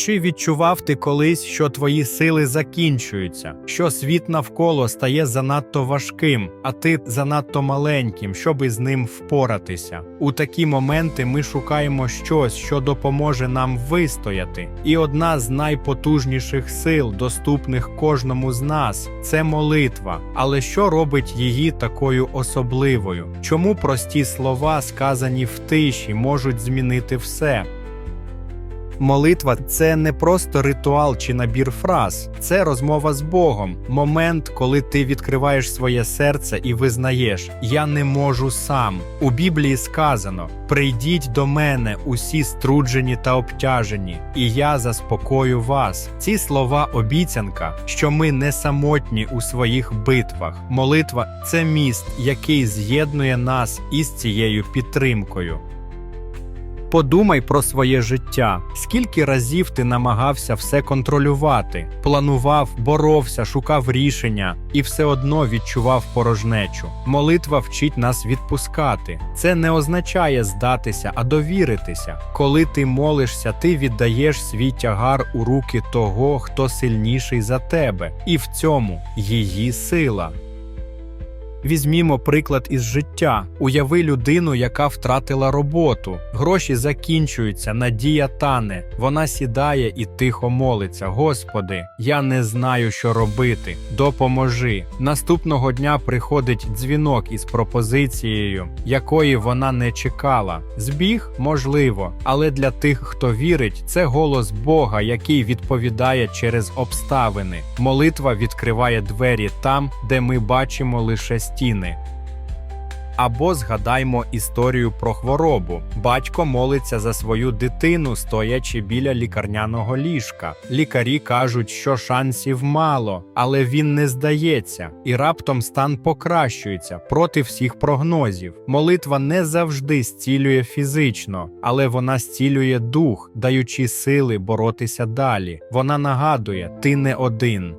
Чи відчував ти колись, що твої сили закінчуються, що світ навколо стає занадто важким, а ти занадто маленьким, щоб із ним впоратися? У такі моменти ми шукаємо щось, що допоможе нам вистояти. І одна з найпотужніших сил, доступних кожному з нас, це молитва. Але що робить її такою особливою? Чому прості слова, сказані в тиші, можуть змінити все? Молитва це не просто ритуал чи набір фраз, це розмова з Богом, момент, коли ти відкриваєш своє серце і визнаєш: Я не можу сам. У Біблії сказано: Прийдіть до мене, усі струджені та обтяжені, і я заспокою вас. Ці слова обіцянка, що ми не самотні у своїх битвах. Молитва це міст, який з'єднує нас із цією підтримкою. Подумай про своє життя. Скільки разів ти намагався все контролювати, планував, боровся, шукав рішення і все одно відчував порожнечу. Молитва вчить нас відпускати. Це не означає здатися, а довіритися. Коли ти молишся, ти віддаєш свій тягар у руки того, хто сильніший за тебе, і в цьому її сила. Візьмімо приклад із життя. Уяви людину, яка втратила роботу. Гроші закінчуються, надія тане. Вона сідає і тихо молиться: Господи, я не знаю, що робити. Допоможи. Наступного дня приходить дзвінок із пропозицією, якої вона не чекала. Збіг можливо, але для тих, хто вірить, це голос Бога, який відповідає через обставини. Молитва відкриває двері там, де ми бачимо лише стіни. Або згадаймо історію про хворобу. Батько молиться за свою дитину, стоячи біля лікарняного ліжка. Лікарі кажуть, що шансів мало, але він не здається, і раптом стан покращується проти всіх прогнозів. Молитва не завжди зцілює фізично, але вона зцілює дух, даючи сили боротися далі. Вона нагадує: ти не один.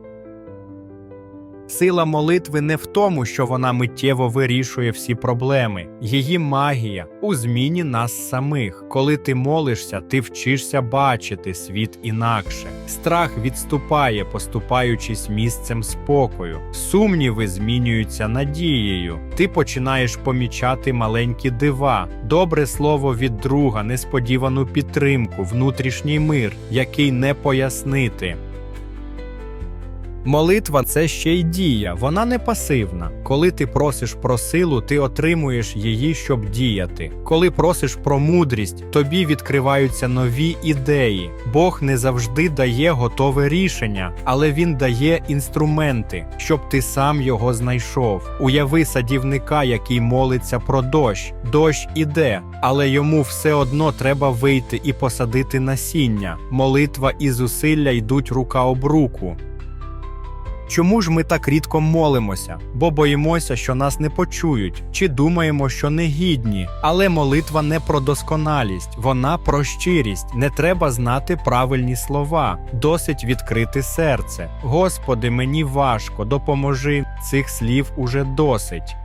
Сила молитви не в тому, що вона миттєво вирішує всі проблеми. Її магія у зміні нас самих. Коли ти молишся, ти вчишся бачити світ інакше. Страх відступає, поступаючись місцем спокою. Сумніви змінюються надією. Ти починаєш помічати маленькі дива, добре слово від друга, несподівану підтримку, внутрішній мир, який не пояснити. Молитва це ще й дія, вона не пасивна. Коли ти просиш про силу, ти отримуєш її, щоб діяти. Коли просиш про мудрість, тобі відкриваються нові ідеї. Бог не завжди дає готове рішення, але він дає інструменти, щоб ти сам його знайшов. Уяви садівника, який молиться про дощ. Дощ іде, але йому все одно треба вийти і посадити насіння. Молитва і зусилля йдуть рука об руку. Чому ж ми так рідко молимося? Бо боїмося, що нас не почують, чи думаємо, що не гідні. Але молитва не про досконалість, вона про щирість. Не треба знати правильні слова, досить відкрити серце. Господи, мені важко, допоможи. Цих слів уже досить.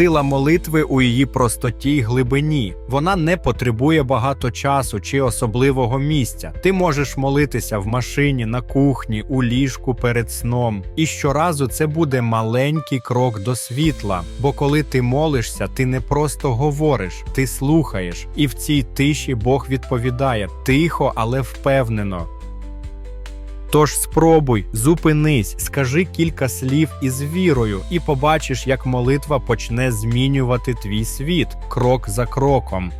Сила молитви у її простоті й глибині. Вона не потребує багато часу чи особливого місця. Ти можеш молитися в машині, на кухні, у ліжку перед сном. І щоразу це буде маленький крок до світла. Бо коли ти молишся, ти не просто говориш, ти слухаєш. І в цій тиші Бог відповідає тихо, але впевнено. Тож спробуй, зупинись, скажи кілька слів із вірою, і побачиш, як молитва почне змінювати твій світ крок за кроком.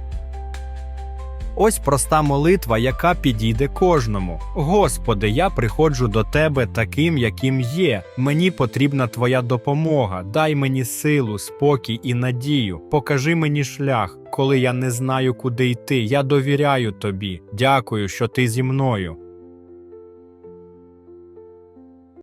Ось проста молитва, яка підійде кожному. Господи, я приходжу до Тебе таким, яким є. Мені потрібна Твоя допомога. Дай мені силу, спокій і надію. Покажи мені шлях, коли я не знаю, куди йти. Я довіряю тобі. Дякую, що ти зі мною.